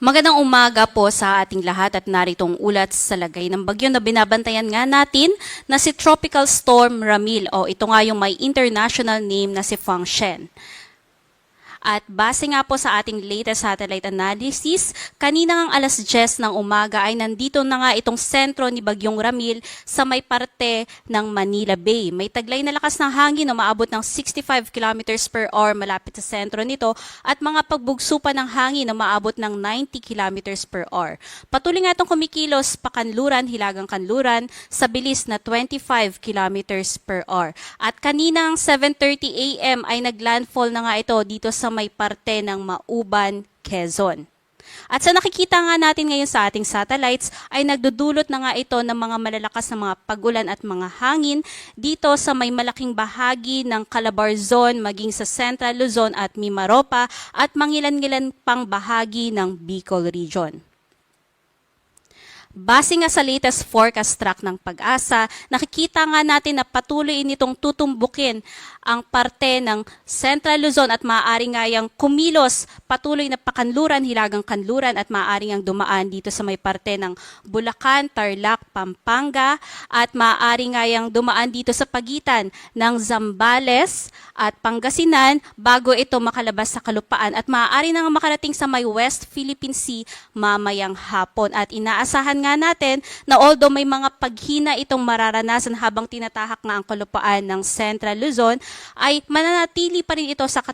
Magandang umaga po sa ating lahat at naritong ulat sa lagay ng bagyo na binabantayan nga natin na si Tropical Storm Ramil o ito nga yung may international name na si Fang Shen. At base nga po sa ating latest satellite analysis, kanina ng alas 10 ng umaga ay nandito na nga itong sentro ni Bagyong Ramil sa may parte ng Manila Bay. May taglay na lakas ng hangin na maabot ng 65 kilometers per hour malapit sa sentro nito at mga pagbugso pa ng hangin na maabot ng 90 kilometers per hour. Patuloy nga itong kumikilos pa kanluran, hilagang kanluran sa bilis na 25 kilometers per hour. At kaninang 7.30 a.m. ay naglandfall na nga ito dito sa may parte ng Mauban, Quezon. At sa nakikita nga natin ngayon sa ating satellites ay nagdudulot na nga ito ng mga malalakas na mga pagulan at mga hangin dito sa may malaking bahagi ng Calabar Zone maging sa Central Luzon at Mimaropa at mangilan-ngilan pang bahagi ng Bicol Region. Base nga sa latest forecast track ng pag-asa, nakikita nga natin na patuloy nitong tutumbukin ang parte ng Central Luzon at maaari nga yung kumilos patuloy na pakanluran, hilagang kanluran at maaari ang dumaan dito sa may parte ng Bulacan, Tarlac, Pampanga at maaari nga yung dumaan dito sa pagitan ng Zambales at Pangasinan bago ito makalabas sa kalupaan at maaari na nga makarating sa may West Philippine Sea mamayang hapon. At inaasahan nga natin na although may mga paghina itong mararanasan habang tinatahak nga ang kalupaan ng Central Luzon, ay mananatili pa rin ito sa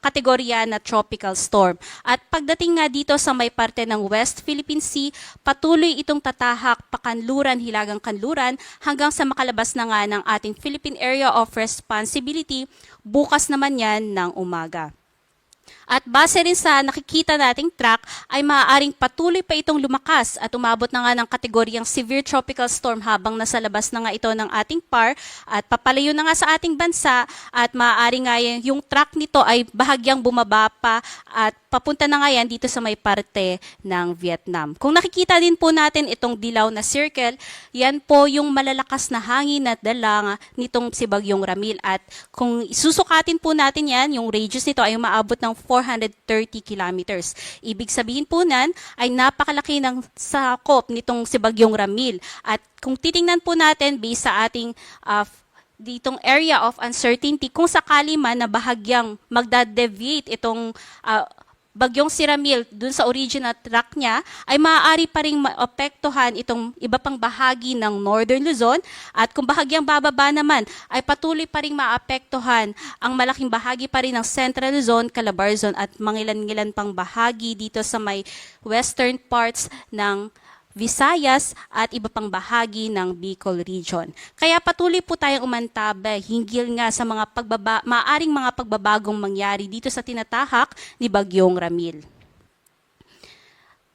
kategorya na tropical storm. At pagdating nga dito sa may parte ng West Philippine Sea, patuloy itong tatahak pakanluran, hilagang kanluran hanggang sa makalabas na nga ng ating Philippine Area of Responsibility bukas naman yan ng umaga. At base rin sa nakikita nating track ay maaaring patuloy pa itong lumakas at umabot na nga ng kategoryang severe tropical storm habang nasa labas na nga ito ng ating PAR at papalayo na nga sa ating bansa at maaari nga yung track nito ay bahagyang bumaba pa at papunta na nga yan dito sa may parte ng Vietnam. Kung nakikita din po natin itong dilaw na circle, yan po yung malalakas na hangin na dala nitong si Bagyong Ramil at kung susukatin po natin yan, yung radius nito ay umaabot ng 430 kilometers. Ibig sabihin po nan ay napakalaki ng sakop nitong si Bagyong Ramil. At kung titingnan po natin based sa ating ah, ditong area of uncertainty, kung sakali man na bahagyang magda-deviate itong ah, bagyong si Ramil dun sa original track niya, ay maaari pa rin maapektuhan itong iba pang bahagi ng Northern Luzon. At kung bahagyang bababa naman, ay patuloy pa rin maapektuhan ang malaking bahagi pa rin ng Central Luzon, Calabar Zone at mangilan-ngilan pang bahagi dito sa may western parts ng Visayas at iba pang bahagi ng Bicol Region. Kaya patuloy po tayong umantabay hinggil nga sa mga pagbaba, maaring mga pagbabagong mangyari dito sa tinatahak ni Bagyong Ramil.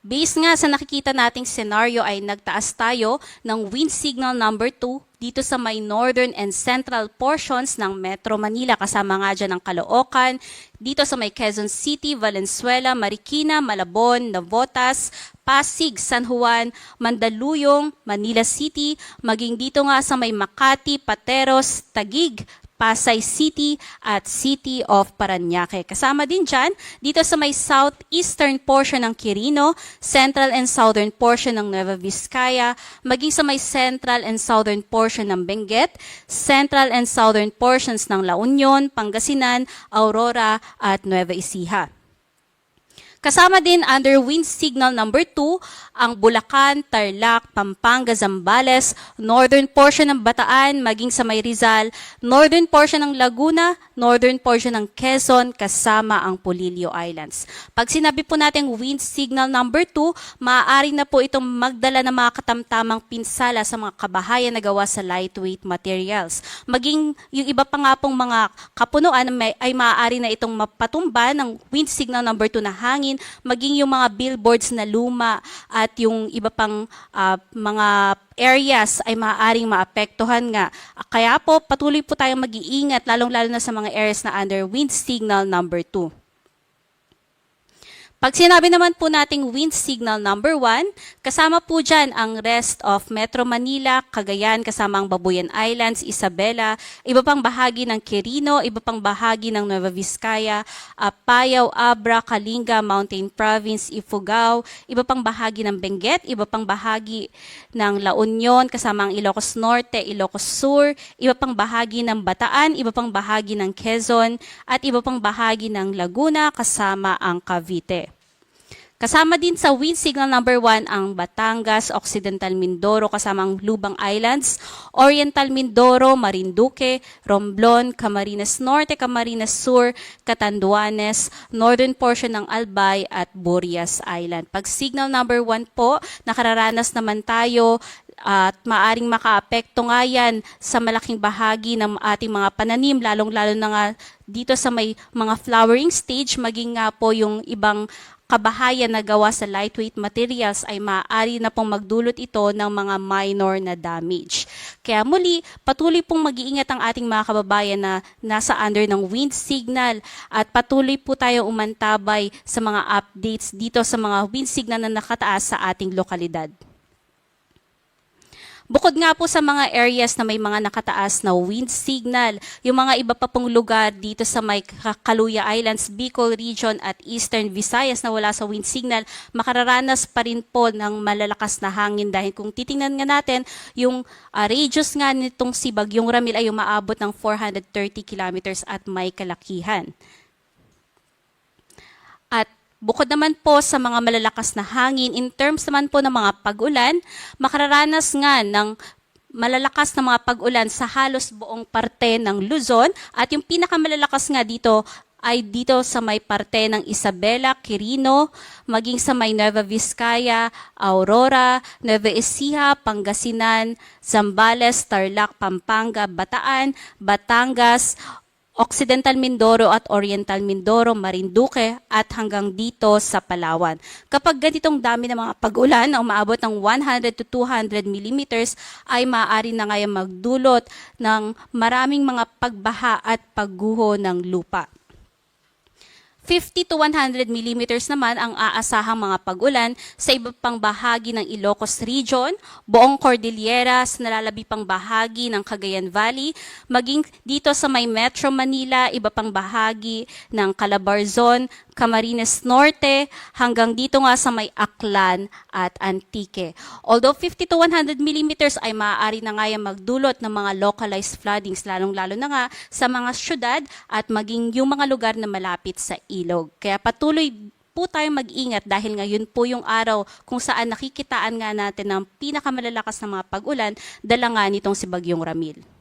Based nga sa nakikita nating senaryo ay nagtaas tayo ng wind signal number 2 dito sa may northern and central portions ng Metro Manila. Kasama nga dyan ng Caloocan, dito sa may Quezon City, Valenzuela, Marikina, Malabon, Navotas, Pasig, San Juan, Mandaluyong, Manila City, maging dito nga sa may Makati, Pateros, Tagig, Pasay City at City of Paranaque. Kasama din dyan, dito sa may southeastern portion ng Quirino, central and southern portion ng Nueva Vizcaya, maging sa may central and southern portion ng Benguet, central and southern portions ng La Union, Pangasinan, Aurora at Nueva Ecija. Kasama din under wind signal number 2 ang Bulacan, Tarlac, Pampanga, Zambales, northern portion ng Bataan, maging sa may Rizal, northern portion ng Laguna, northern portion ng Quezon, kasama ang Polillo Islands. Pag sinabi po natin wind signal number 2, maaari na po itong magdala ng mga katamtamang pinsala sa mga kabahayan na gawa sa lightweight materials. Maging yung iba pa nga pong mga kapunuan may, ay maaari na itong mapatumba ng wind signal number 2 na hangin, maging yung mga billboards na luma at yung iba pang ah, mga areas ay maaaring maapektuhan nga. Kaya po patuloy po tayong mag-iingat lalong-lalo na sa mga areas na under wind signal number 2. Pag sinabi naman po nating wind signal number 1, kasama po dyan ang rest of Metro Manila, Cagayan, kasama ang Babuyan Islands, Isabela, iba pang bahagi ng Quirino, iba pang bahagi ng Nueva Vizcaya, Apayao, Abra, Kalinga, Mountain Province, Ifugao, iba pang bahagi ng Benguet, iba pang bahagi ng La Union, kasama ang Ilocos Norte, Ilocos Sur, iba pang bahagi ng Bataan, iba pang bahagi ng Quezon, at iba pang bahagi ng Laguna, kasama ang Cavite. Kasama din sa wind signal number 1 ang Batangas, Occidental Mindoro kasama ang Lubang Islands, Oriental Mindoro, Marinduque, Romblon, Camarines Norte, Camarines Sur, Catanduanes, northern portion ng Albay at Burias Island. Pag signal number 1 po, nakararanas naman tayo at maaring makaapekto nga yan sa malaking bahagi ng ating mga pananim, lalong-lalo na nga dito sa may mga flowering stage, maging nga po yung ibang kabahayan na gawa sa lightweight materials ay maaari na pong magdulot ito ng mga minor na damage. Kaya muli, patuloy pong mag-iingat ang ating mga kababayan na nasa under ng wind signal at patuloy po tayo umantabay sa mga updates dito sa mga wind signal na nakataas sa ating lokalidad. Bukod nga po sa mga areas na may mga nakataas na wind signal, yung mga iba pa pong lugar dito sa may Kaluya Islands, Bicol Region at Eastern Visayas na wala sa wind signal, makararanas pa rin po ng malalakas na hangin dahil kung titingnan nga natin, yung ah, radius nga nitong si Bagyong Ramil ay umaabot ng 430 kilometers at may kalakihan. Bukod naman po sa mga malalakas na hangin, in terms naman po ng mga pag-ulan, makararanas nga ng malalakas na mga pag-ulan sa halos buong parte ng Luzon. At yung pinakamalalakas nga dito ay dito sa may parte ng Isabela, Quirino, maging sa may Nueva Vizcaya, Aurora, Nueva Ecija, Pangasinan, Zambales, Tarlac, Pampanga, Bataan, Batangas, Occidental Mindoro at Oriental Mindoro, Marinduque at hanggang dito sa Palawan. Kapag ganitong dami ng mga pag-ulan na umaabot ng 100 to 200 millimeters ay maaari na ngayon magdulot ng maraming mga pagbaha at pagguho ng lupa. 50 to 100 millimeters naman ang aasahang mga pag-ulan sa iba pang bahagi ng Ilocos Region, buong Cordillera sa nalalabi pang bahagi ng Cagayan Valley, maging dito sa may Metro Manila, iba pang bahagi ng Calabarzon, Camarines Norte, hanggang dito nga sa may Aklan at Antique. Although 50 to 100 millimeters ay maaari na nga magdulot ng mga localized floodings, lalong-lalo na nga sa mga syudad at maging yung mga lugar na malapit sa ilog. Kaya patuloy po tayo mag-ingat dahil ngayon po yung araw kung saan nakikitaan nga natin ng pinakamalalakas na mga pag-ulan, dala nga nitong si Bagyong Ramil.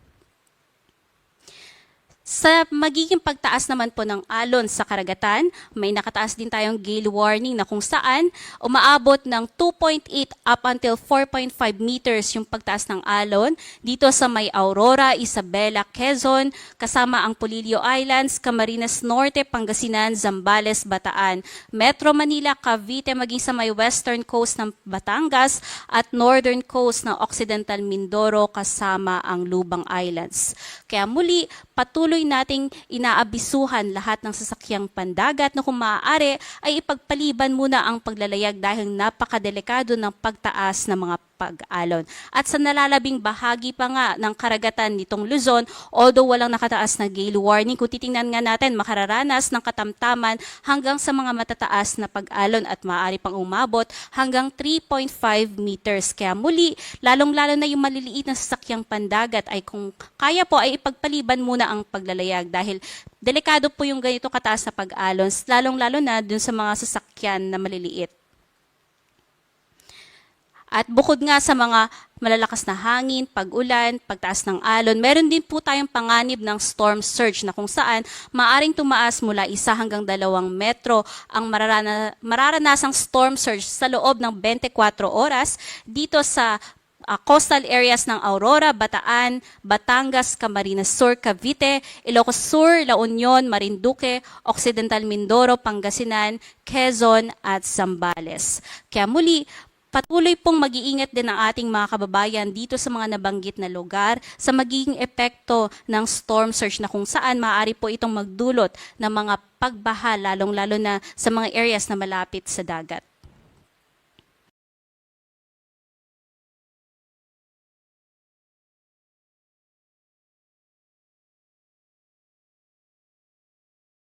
Sa magiging pagtaas naman po ng alon sa karagatan, may nakataas din tayong gale warning na kung saan umaabot ng 2.8 up until 4.5 meters yung pagtaas ng alon dito sa may Aurora, Isabela, Quezon, kasama ang Polillo Islands, Camarines Norte, Pangasinan, Zambales, Bataan, Metro Manila, Cavite, maging sa may western coast ng Batangas at northern coast ng Occidental Mindoro kasama ang Lubang Islands. Kaya muli, patuloy nating inaabisuhan lahat ng sasakyang pandagat na kung maaari ay ipagpaliban muna ang paglalayag dahil napakadelikado ng pagtaas ng mga pag-alon. At sa nalalabing bahagi pa nga ng karagatan nitong Luzon, although walang nakataas na gale warning, kung titingnan nga natin, makararanas ng katamtaman hanggang sa mga matataas na pag-alon at maaari pang umabot hanggang 3.5 meters. Kaya muli, lalong-lalo na yung maliliit na sasakyang pandagat ay kung kaya po ay ipagpaliban muna ang paglalayag dahil delikado po yung ganito kataas na pag-alon, lalong-lalo na dun sa mga sasakyan na maliliit. At bukod nga sa mga malalakas na hangin, pag-ulan, pagtaas ng alon, meron din po tayong panganib ng storm surge na kung saan maaring tumaas mula isa hanggang dalawang metro ang mararana, mararanasang storm surge sa loob ng 24 oras dito sa uh, coastal areas ng Aurora, Bataan, Batangas, Camarines Sur, Cavite, Ilocos Sur, La Union, Marinduque, Occidental Mindoro, Pangasinan, Quezon at Zambales. Kaya muli, patuloy pong mag-iingat din ang ating mga kababayan dito sa mga nabanggit na lugar sa magiging epekto ng storm surge na kung saan maaari po itong magdulot ng mga pagbaha lalong-lalo na sa mga areas na malapit sa dagat.